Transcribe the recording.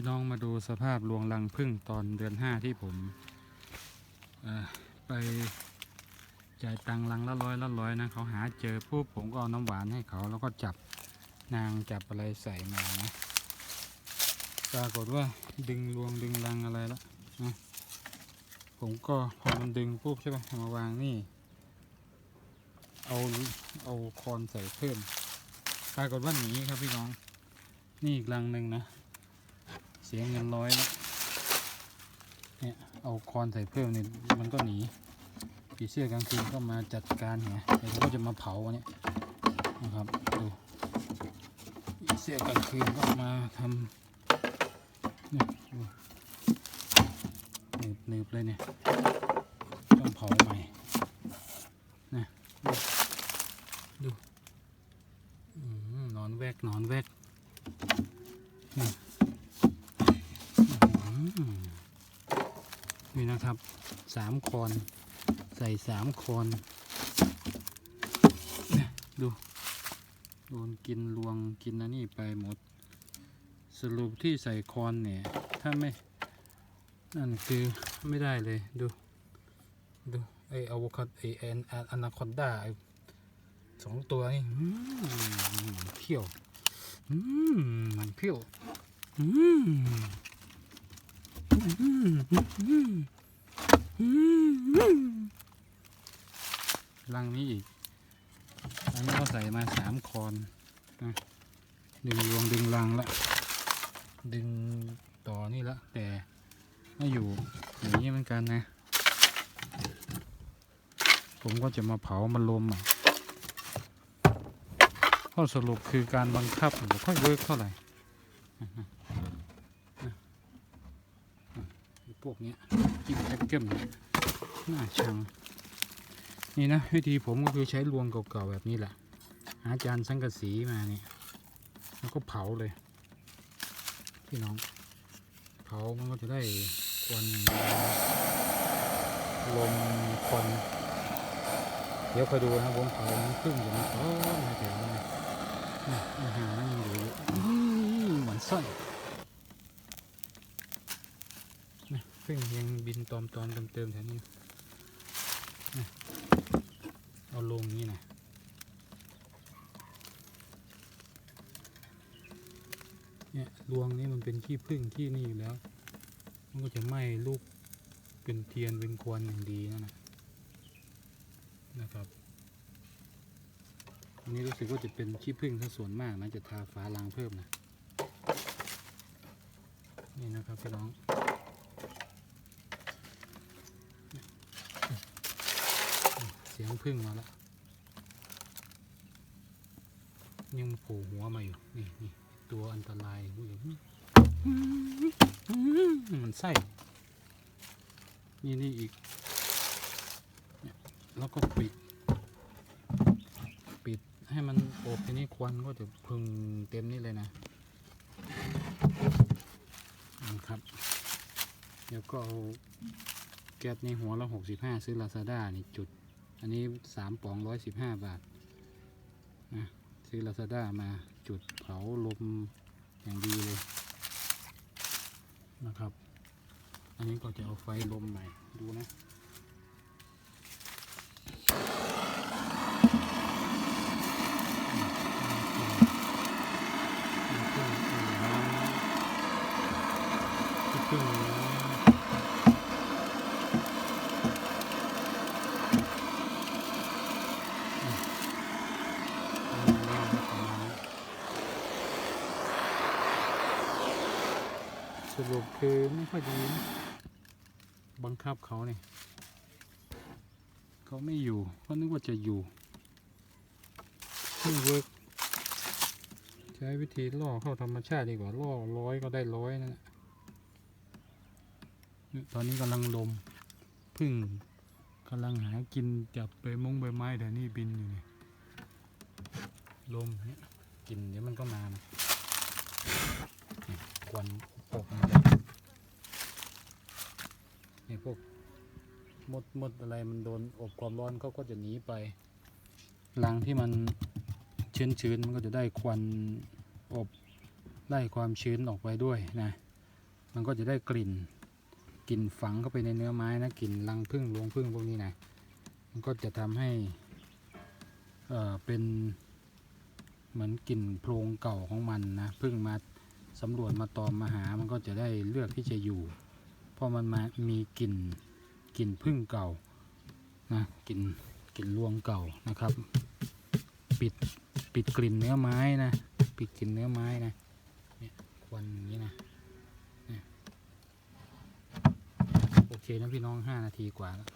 พี่น้องมาดูสภาพรวงรังพึ่งตอนเดือนห้าที่ผมไปจ่ายตังรังละร้อยละร้อยนะเขาหาเจอปุ๊บผมก็เอาน้ำหวานให้เขาแล้วก็จับนางจับอะไรใส่มานะปรากฏว่าดึงรวงดึงรังอะไรแล้วนะผมก็พอมันดึงปุ๊บใช่ปะเอามาวางนี่ เอาเอาคอนใส่เพิ่มปรากฏว่าหนีครับพี่น้อง นี่อีกรังหนึ่งนะ เสียเงินร้อยแล้วเนี่ยเอาคอนใส่เพิ่มเนี่ยมันก็หนีผีเสื้อกลางคืนก็มาจัดการเนี่ยเดี๋ยวเขาก็จะมาเผาอันเนี่ยนะครับดูผีเสื้อกลางคืนก็มาทำเนี่ยดูหนืบหนืบเลยเนี่ย ต้องเผาใหม่นะดูดูอืมหนอนแวกหนอนแวก อืม นี่นะครับสามคอนใส่สามคอนดูโดนกินรวงกินอันนี้ไปหมด สรุปที่ใส่คอนเนี่ย ถ้าไม่นั่นคือไม่ได้เลยดู ดูไออะโวคาโดไอแอนอนาคอนดาสองตัวนี่อืมมันเขี้ยวอืมมันเขี้ยวอืม ลังนี้อีกอันนี้ก็ใส่มาสามคอนนะดึงรวงดึงรังละ ดึงต่อนี่ละ แต่ไม่อยู่อย่างนี้เหมือนกันนะ ผมก็จะมาเผามันลมอะข้อสรุปคือการบังคับไม่ค่อยเวิร์กเท่าไหร่ พ วกนี้กินแคมเปญน่าชัง นี่นะวิธีผมก็คือใช้รวงเก่าๆแบบนี้แหละ หาจานสังกะสีมาเนี่ยแล้วก็เผาเลย พี่น้อง เผามันก็จะได้ควันลมควันเดี๋ยวคอยดูนะผมเผาครึ่งจะมันร้อนมาแถวนี้นะอาหารมันยังอยู่เหมือนส้น นะ พึ่งยังบินตอมตอมเติมๆแถวนี้เอาลงนี้นะเนี่ยรวงนี้มันเป็นขี้พึ่งที่นี่อยู่แล้ว มันก็จะไหม้ลูกเป็นเทียนเป็นควันอย่างดีนั่นนะนะครับอันนี้รู้สึกว่าจะเป็นขี้พึ่งซะส่วนมากนะจะทาฝาลางเพิ่มนะนี่นะครับพี่น้อง สียงพึ่งมาแล้วยังโผล่หัวมาอยู่ นี่นี่ตัวอันตรายมันไส้นี่นี่อีกแล้วก็ปิด ปิดให้มันอบทีนี้ควันก็จะพึงเต็มนี่เลยนะนะครับ เดี๋ยวก็เอาแก๊สในหัวละหกสิบห้าซื้อลาซาด้านี่จุด อันนี้สามปองร้อยสิบห้าบาทนะซื้อลาซาด้ามาจุดเผาลมอย่างดีเลยนะครับ อันนี้ก็จะเอาไฟลมใหม่ดูนะขึ้น สรุปคือไม่ค่อยดีนะบังคับเขาเนี่ยเขาไม่อยู่เขาะนึกว่าจะอยู่ไม่เวิร์กใช้วิธีล่อเข้าธรรมชาติดีกว่าล่อร้อยก็ได้ร้อยนั่นแหละตอนนี้กำลังลมพึ่งกำลังหากินจับใบมงใบไม้เดี๋ยวนี้บินอยู่เนี่ยลมเนี่ยกินเดี๋ยวมันก็มานะควันออกมาเลยนี่พ วกมดมดอะไรมันโดนอบความร้อนเขาก็จะหนีไปรังที่มันชื้นๆมันก็จะได้ควันอบได้ความชื้นออกไปด้วยนะ มันก็จะได้กลิ่นกลิ่นฝังเข้าไปในเนื้อไม้นะกลิ่นรังผึ้งรวงผึ้งพวกนี้นะมันก็จะทำให้เอ่อเป็นเหมือนกลิ่นโพรงเก่าของมันนะผึ้งมาสำรวจมาตอมมาหามันก็จะได้เลือกที่จะอยู่ เพราะมันมามีกลิ่นกลิ่นพึ่งเก่านะกลิ่นกลิ่นรวงเก่านะครับ ปิดปิดกลิ่นเนื้อไม้นะปิดกลิ่นเนื้อไม้นะเนี่ยควันอย่างนี้นะโอเคนะพี่น้องห้านาทีกว่าแล้ว